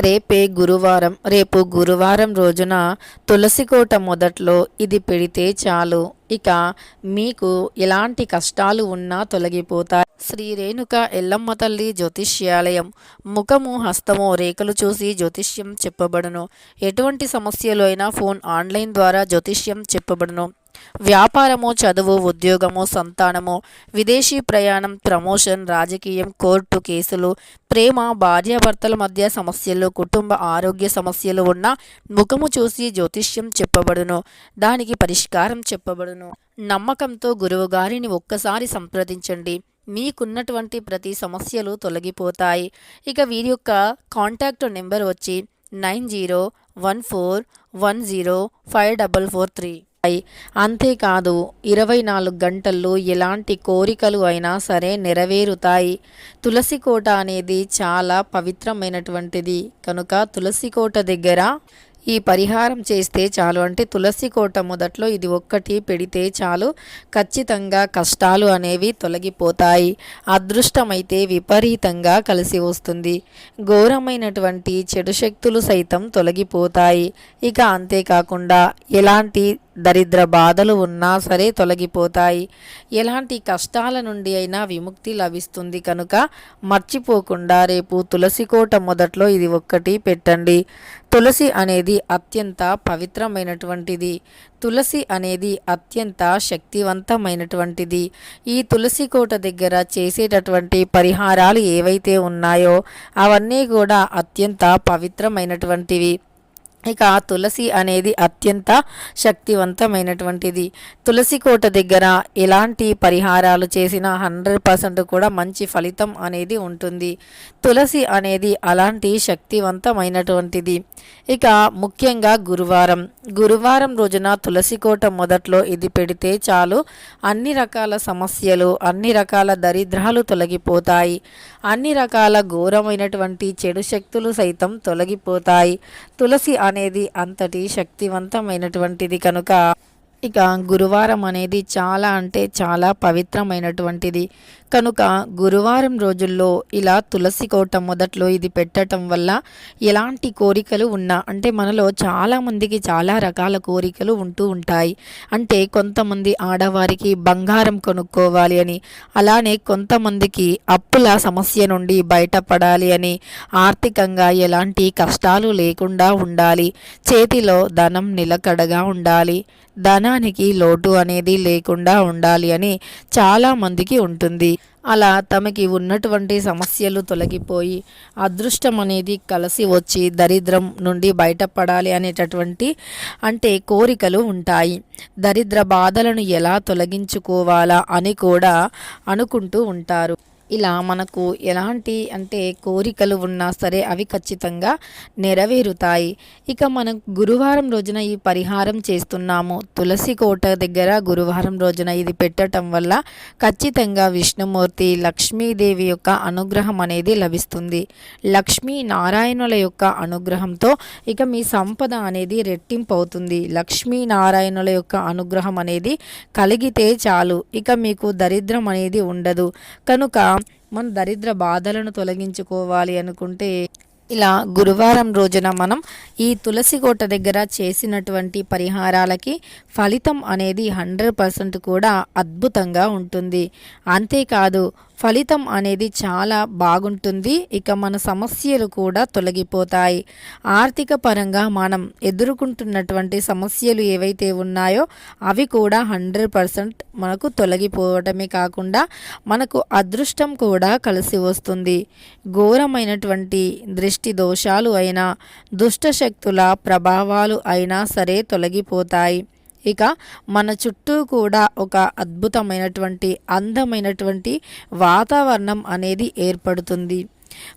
రేపే గురువారం రేపు గురువారం రోజున తులసికోట మొదట్లో ఇది పెడితే చాలు. ఇక మీకు ఎలాంటి కష్టాలు ఉన్నా తొలగిపోతాయి. శ్రీ రేణుక ఎల్లమ్మ తల్లి జ్యోతిష్యాలయం. ముఖము హస్తము రేఖలు చూసి జ్యోతిష్యం చెప్పబడును. ఎటువంటి సమస్యలు అయినా ఫోన్ ఆన్లైన్ ద్వారా జ్యోతిష్యం చెప్పబడును. వ్యాపారము చదువు ఉద్యోగము సంతానము విదేశీ ప్రయాణం ప్రమోషన్ రాజకీయం కోర్టు కేసులు ప్రేమ భార్యాభర్తల మధ్య సమస్యలు కుటుంబ ఆరోగ్య సమస్యలు ఉన్న ముఖము చూసి జ్యోతిష్యం చెప్పబడును. దానికి పరిష్కారం చెప్పబడును. నమ్మకంతో గురువుగారిని ఒక్కసారి సంప్రదించండి. మీకున్నటువంటి ప్రతి సమస్యలు తొలగిపోతాయి. ఇక వీరి యొక్క కాంటాక్ట్ నెంబర్ వచ్చి nine zero one four one zero five double four three. అంతేకాదు ఇరవై నాలుగు గంటల్లో ఎలాంటి కోరికలు అయినా సరే నెరవేరుతాయి. తులసి కోట అనేది చాలా పవిత్రమైనటువంటిది. కనుక తులసి కోట దగ్గర ఈ పరిహారం చేస్తే చాలు. అంటే తులసి కోట మొదట్లో ఇది ఒక్కటి పెడితే చాలు. ఖచ్చితంగా కష్టాలు అనేవి తొలగిపోతాయి. అదృష్టమైతే విపరీతంగా కలిసి వస్తుంది. ఘోరమైనటువంటి చెడు శక్తులు సైతం తొలగిపోతాయి. ఇక అంతేకాకుండా ఎలాంటి దరిద్ర బాధలు ఉన్నా సరే తొలగిపోతాయి. ఎలాంటి కష్టాల నుండి అయినా విముక్తి లభిస్తుంది కనుక మర్చిపోకుండా రేపు తులసి కోట మొదట్లో ఇది ఒక్కటి పెట్టండి. తులసి అనేది అత్యంత పవిత్రమైనటువంటిది. తులసి అనేది అత్యంత శక్తివంతమైనటువంటిది. ఈ తులసి కోట దగ్గర చేసేటటువంటి పరిహారాలు ఏవైతే ఉన్నాయో అవన్నీ కూడా అత్యంత పవిత్రమైనటువంటివి. ఇక తులసి అనేది అత్యంత శక్తివంతమైనటువంటిది. తులసి కోట దగ్గర ఎలాంటి పరిహారాలు చేసినా హండ్రెడ్ పర్సెంట్ కూడా మంచి ఫలితం అనేది ఉంటుంది. తులసి అనేది అలాంటి శక్తివంతమైనటువంటిది. ఇక ముఖ్యంగా గురువారం. గురువారం రోజున తులసి కోట మొదట్లో ఇది పెడితే చాలు. అన్ని రకాల సమస్యలు అన్ని రకాల దరిద్రాలు తొలగిపోతాయి. అన్ని రకాల ఘోరమైనటువంటి చెడు శక్తులు సైతం తొలగిపోతాయి. తులసి అనేది అంతటి శక్తివంతమైనటువంటిది కనుక ఇక గురువారం అనేది చాలా అంటే చాలా పవిత్రమైనటువంటిది. కనుక గురువారం రోజుల్లో ఇలా తులసి కోట మొదట్లో ఇది పెట్టడం వల్ల ఎలాంటి కోరికలు ఉన్నా అంటే మనలో చాలామందికి చాలా రకాల కోరికలు ఉంటూ ఉంటాయి. అంటే కొంతమంది ఆడవారికి బంగారం కొనుక్కోవాలి అని అలానే కొంతమందికి అప్పుల సమస్య నుండి బయటపడాలి అని ఆర్థికంగా ఎలాంటి కష్టాలు లేకుండా ఉండాలి. చేతిలో ధనం నిలకడగా ఉండాలి. ధనానికి లోటు అనేది లేకుండా ఉండాలి అని చాలామందికి ఉంటుంది. అలా తమకి ఉన్నటువంటి సమస్యలు తొలగిపోయి అదృష్టం అనేది కలిసి వచ్చి దరిద్రం నుండి బయటపడాలి అనేటటువంటి అంటే కోరికలు ఉంటాయి. దరిద్ర బాధలను ఎలా తొలగించుకోవాలా అని కూడా అనుకుంటూ ఉంటారు. ఇలా మనకు ఎలాంటి అంటే కోరికలు ఉన్నా సరే అవి ఖచ్చితంగా నెరవేరుతాయి. ఇక మనం గురువారం రోజున ఈ పరిహారం చేస్తున్నాము. తులసి కోట దగ్గర గురువారం రోజున ఇది పెట్టడం వల్ల ఖచ్చితంగా విష్ణుమూర్తి లక్ష్మీదేవి యొక్క అనుగ్రహం అనేది లభిస్తుంది. లక్ష్మీ నారాయణుల యొక్క అనుగ్రహంతో ఇక మీ సంపద అనేది రెట్టింపు అవుతుంది లక్ష్మీ నారాయణుల యొక్క అనుగ్రహం అనేది కలిగితే చాలు. ఇక మీకు దరిద్రం అనేది ఉండదు. కనుక మన దరిద్ర బాధలను తొలగించుకోవాలి అనుకుంటే ఇలా గురువారం రోజున మనం ఈ తులసి కోట దగ్గర చేసినటువంటి పరిహారాలకి ఫలితం అనేది హండ్రెడ్ పర్సెంట్ కూడా అద్భుతంగా ఉంటుంది. అంతేకాదు ఫలితం అనేది చాలా బాగుంటుంది. ఇక మన సమస్యలు కూడా తొలగిపోతాయి. ఆర్థిక పరంగా మనం ఎదుర్కొంటున్నటువంటి సమస్యలు ఏవైతే ఉన్నాయో అవి కూడా హండ్రెడ్ పర్సెంట్ మనకు తొలగిపోవటమే కాకుండా మనకు అదృష్టం కూడా కలిసి వస్తుంది. ఘోరమైనటువంటి దృష్టి దోషాలు అయినా దుష్టశక్తుల ప్రభావాలు అయినా సరే తొలగిపోతాయి. ఇక మన చుట్టూ కూడా ఒక అద్భుతమైనటువంటి అందమైనటువంటి వాతావరణం అనేది ఏర్పడుతుంది.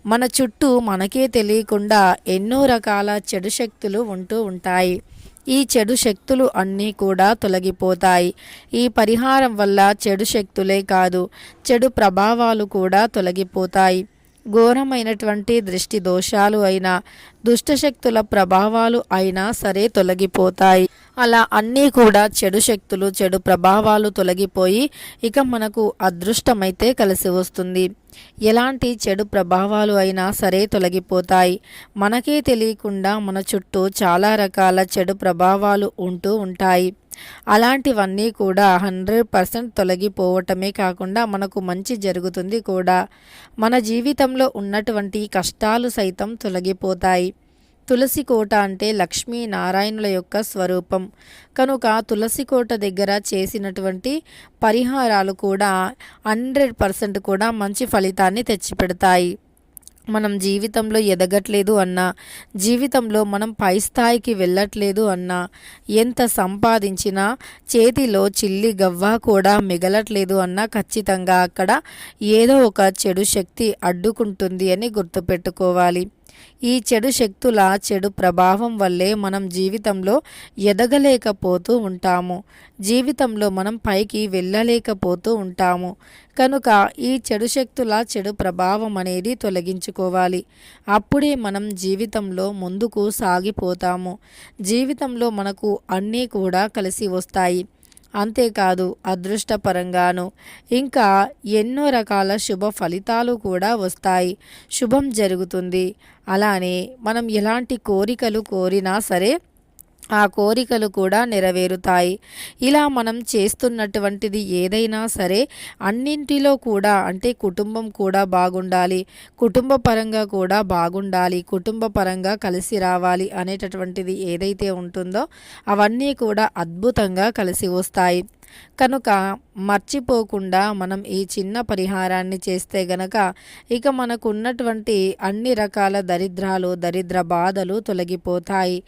మన చుట్టూ మనకే తెలియకుండా ఎన్నో రకాల చెడు శక్తులు ఉంటూ ఉంటాయి. ఈ చెడు శక్తులు అన్నీ కూడా తొలగిపోతాయి. ఈ పరిహారం వల్ల చెడు శక్తులే కాదు చెడు ప్రభావాలు కూడా తొలగిపోతాయి. ఘోరమైనటువంటి దృష్టి దోషాలు అయినా దుష్టశక్తుల ప్రభావాలు అయినా సరే తొలగిపోతాయి. అలా అన్నీ కూడా చెడు శక్తులు చెడు ప్రభావాలు తొలగిపోయి ఇక మనకు అదృష్టమైతే కలిసి వస్తుంది. ఎలాంటి చెడు ప్రభావాలు అయినా సరే తొలగిపోతాయి. మనకే తెలియకుండా మన చుట్టూ చాలా రకాల చెడు ప్రభావాలు ఉంటూ ఉంటాయి. అలాంటివన్నీ కూడా హండ్రెడ్ పర్సెంట్ తొలగిపోవటమే కాకుండా మనకు మంచి జరుగుతుంది కూడా. మన జీవితంలో ఉన్నటువంటి కష్టాలు సైతం తొలగిపోతాయి. తులసి కోట అంటే లక్ష్మీ నారాయణుల యొక్క స్వరూపం. కనుక తులసి కోట దగ్గర చేసినటువంటి పరిహారాలు కూడా హండ్రెడ్ పర్సెంట్ కూడా మంచి ఫలితాన్ని తెచ్చిపెడతాయి. మనం జీవితంలో ఎదగట్లేదు అన్నా జీవితంలో మనం పై స్థాయికి వెళ్ళట్లేదు అన్నా ఎంత సంపాదించినా చేతిలో చిల్లి గవ్వ కూడా మిగలట్లేదు అన్నా ఖచ్చితంగా అక్కడ ఏదో ఒక చెడు శక్తి అడ్డుకుంటుంది అని గుర్తుపెట్టుకోవాలి. ఈ చెడు శక్తుల చెడు ప్రభావం వల్లే మనం జీవితంలో ఎదగలేకపోతూ ఉంటాము. జీవితంలో మనం పైకి వెళ్ళలేకపోతూ ఉంటాము. కనుక ఈ చెడు శక్తుల చెడు ప్రభావం అనేది తొలగించుకోవాలి. అప్పుడే మనం జీవితంలో ముందుకు సాగిపోతాము. జీవితంలో మనకు అన్నీ కూడా కలిసి వస్తాయి. అంతేకాదు అదృష్టపరంగాను. ఇంకా ఎన్నో రకాల శుభ ఫలితాలు కూడా వస్తాయి. శుభం జరుగుతుంది. అలానే మనం ఎలాంటి కోరికలు కోరినా సరే ఆ కోరికలు కూడా నెరవేరుతాయి. ఇలా మనం చేస్తున్నటువంటిది ఏదైనా సరే అన్నింటిలో కూడా అంటే కుటుంబం కూడా బాగుండాలి కుటుంబ పరంగా కూడా బాగుండాలి కుటుంబ పరంగా కలిసి రావాలి అనేటటువంటిది ఏదైతే ఉంటుందో అవన్నీ కూడా అద్భుతంగా కలిసి వస్తాయి. కనుక మర్చిపోకుండా మనం ఈ చిన్న పరిహారాన్ని చేస్తే గనక ఇక మనకు ఉన్నటువంటి అన్ని రకాల దరిద్రాలు దరిద్ర బాధలు తొలగిపోతాయి.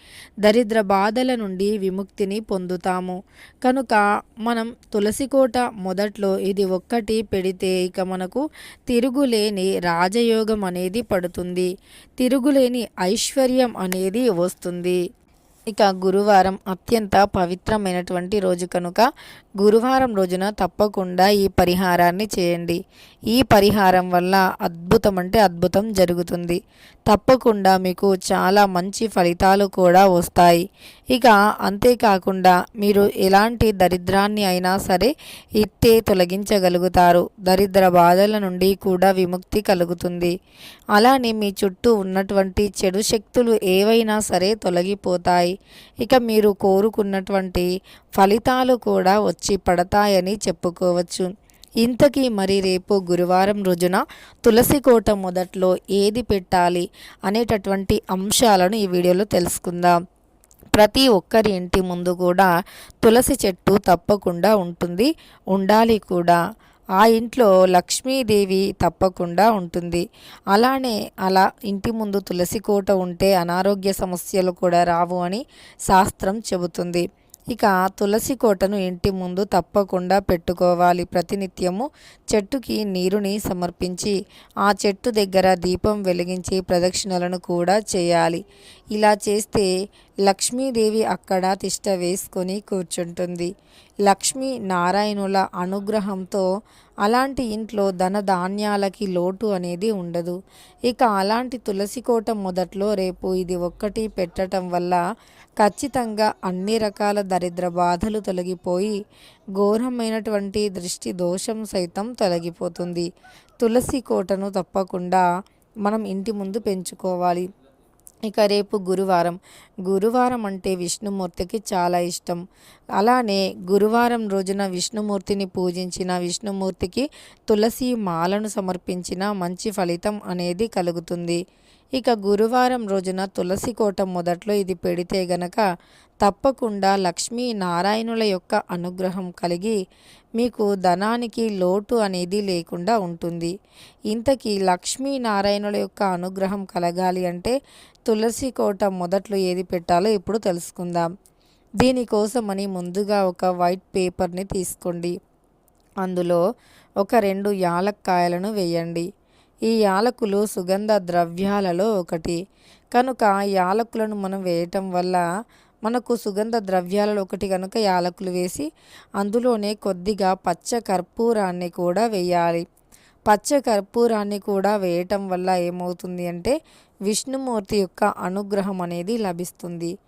దరిద్ర బాధల నుండి విముక్తిని పొందుతాము. కనుక మనం తులసికోట మొదట్లో ఇది ఒక్కటి పెడితే ఇక మనకు తిరుగులేని రాజయోగం అనేది పడుతుంది. తిరుగులేని ఐశ్వర్యం అనేది వస్తుంది. ఇక గురువారం అత్యంత పవిత్రమైనటువంటి రోజు కనుక గురువారం రోజున తప్పకుండా ఈ పరిహారాన్ని చేయండి. ఈ పరిహారం వల్ల అద్భుతం అంటే అద్భుతం జరుగుతుంది. తప్పకుండా మీకు చాలా మంచి ఫలితాలు కూడా వస్తాయి. ఇక అంతేకాకుండా మీరు ఎలాంటి దరిద్రాన్ని అయినా సరే ఇట్టే తొలగించగలుగుతారు. దరిద్ర బాధల నుండి కూడా విముక్తి కలుగుతుంది. అలానే మీ చుట్టూ ఉన్నటువంటి చెడు శక్తులు ఏవైనా సరే తొలగిపోతాయి. ఇక మీరు కోరుకున్నటువంటి ఫలితాలు కూడా వచ్చి పడతాయని చెప్పుకోవచ్చు. ఇంతకీ మరి రేపు గురువారం రోజున తులసి కోట మొదట్లో ఏది పెట్టాలి అనేటటువంటి అంశాలను ఈ వీడియోలో తెలుసుకుందాం. ప్రతి ఒక్కరి ఇంటి ముందు కూడా తులసి చెట్టు తప్పకుండా ఉంటుంది ఉండాలి కూడా. ఆ ఇంట్లో లక్ష్మీదేవి తప్పకుండా ఉంటుంది. అలానే అలా ఇంటి ముందు తులసి కోట ఉంటే అనారోగ్య సమస్యలు కూడా రావు అని శాస్త్రం చెబుతుంది. ఇక తులసి కోటను ఇంటి ముందు తప్పకుండా పెట్టుకోవాలి. ప్రతినిత్యము చెట్టుకి నీరుని సమర్పించి ఆ చెట్టు దగ్గర దీపం వెలిగించి ప్రదక్షిణలను కూడా చేయాలి. ఇలా చేస్తే లక్ష్మీదేవి అక్కడ తిష్ట వేసుకొని కూర్చుంటుంది. లక్ష్మీ నారాయణుల అనుగ్రహంతో అలాంటి ఇంట్లో ధన ధాన్యాలకి లోటు అనేది ఉండదు. ఇక అలాంటి తులసి కోట మొదట్లో రేపు ఇది ఒక్కటి పెట్టడం వల్ల ఖచ్చితంగా అన్ని రకాల దరిద్ర బాధలు తొలగిపోయి ఘోరమైనటువంటి దృష్టి దోషం సైతం తొలగిపోతుంది. తులసి కోటను తప్పకుండా మనం ఇంటి ముందు పెంచుకోవాలి. ఇక రేపు గురువారం. గురువారం అంటే విష్ణుమూర్తికి చాలా ఇష్టం. అలానే గురువారం రోజున విష్ణుమూర్తిని పూజించిన విష్ణుమూర్తికి తులసి మాలను సమర్పించిన మంచి ఫలితం అనేది కలుగుతుంది. ఇక గురువారం రోజున తులసి కోట మొదట్లో ఇది పెడితే గనక తప్పకుండా లక్ష్మీ నారాయణుల యొక్క అనుగ్రహం కలిగి మీకు ధనానికి లోటు అనేది లేకుండా ఉంటుంది. ఇంతకీ లక్ష్మీ నారాయణుల యొక్క అనుగ్రహం కలగాలి అంటే తులసి కోట మొదట్లో ఏది పెట్టాలో ఇప్పుడు తెలుసుకుందాం. దీనికోసమని ముందుగా ఒక వైట్ పేపర్ని తీసుకోండి. అందులో ఒక రెండు యాలక్కాయలను వేయండి. ఈ యాలకులు సుగంధ ద్రవ్యాలలో ఒకటి. కనుక యాలకులను మనం వేయటం వల్ల మనకు సుగంధ ద్రవ్యాలలో ఒకటి కనుక యాలకులు వేసి అందులోనే కొద్దిగా పచ్చ కర్పూరాన్ని కూడా వేయాలి. పచ్చ కర్పూరాన్ని కూడా వేయటం వల్ల ఏమవుతుంది అంటే విష్ణుమూర్తి యొక్క అనుగ్రహం అనేది లభిస్తుంది.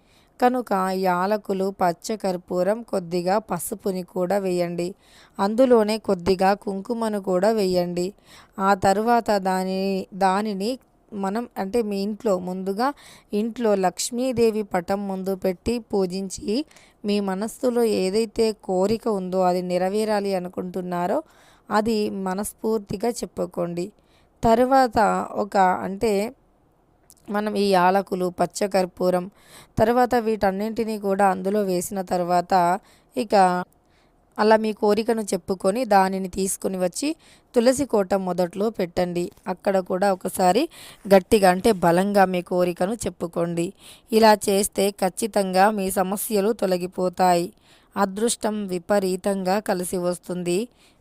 కనుక యాలకులు పచ్చ కర్పూరం కొద్దిగా పసుపుని కూడా వేయండి. అందులోనే కొద్దిగా కుంకుమను కూడా వేయండి. ఆ తర్వాత దాని దానిని మనం అంటే మీ ఇంట్లో ముందుగా ఇంట్లో లక్ష్మీదేవి పటం ముందు పెట్టి పూజించి మీ మనస్సులో ఏదైతే కోరిక ఉందో అది నెరవేరాలి అనుకుంటున్నారో అది మనస్ఫూర్తిగా చెప్పుకోండి. తర్వాత ఒక అంటే మనం ఈ యాలకులు పచ్చకర్పూరం తర్వాత వీటన్నింటినీ కూడా అందులో వేసిన తర్వాత ఇక అలా మీ కోరికను చెప్పుకొని దానిని తీసుకుని వచ్చి తులసి కోట మొదట్లో పెట్టండి. అక్కడ కూడా ఒకసారి గట్టిగా అంటే బలంగా మీ కోరికను చెప్పుకోండి. ఇలా చేస్తే ఖచ్చితంగా మీ సమస్యలు తొలగిపోతాయి. అదృష్టం విపరీతంగా కలిసి వస్తుంది.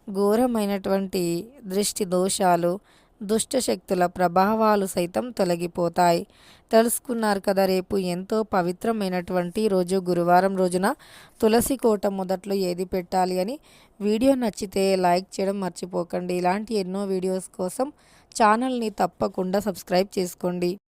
ఘోరమైనటువంటి దృష్టి దోషాలు దుష్టశక్తుల ప్రభావాలు సైతం తొలగిపోతాయి. తెలుసుకున్నారు కదా రేపు ఎంతో పవిత్రమైనటువంటి రోజు. గురువారం రోజున తులసి కోట మొదట్లో ఏది పెట్టాలి అని వీడియో నచ్చితే లైక్ చేయడం మర్చిపోకండి. ఇలాంటి ఎన్నో వీడియోస్ కోసం ఛానల్ని తప్పకుండా సబ్స్క్రైబ్ చేసుకోండి.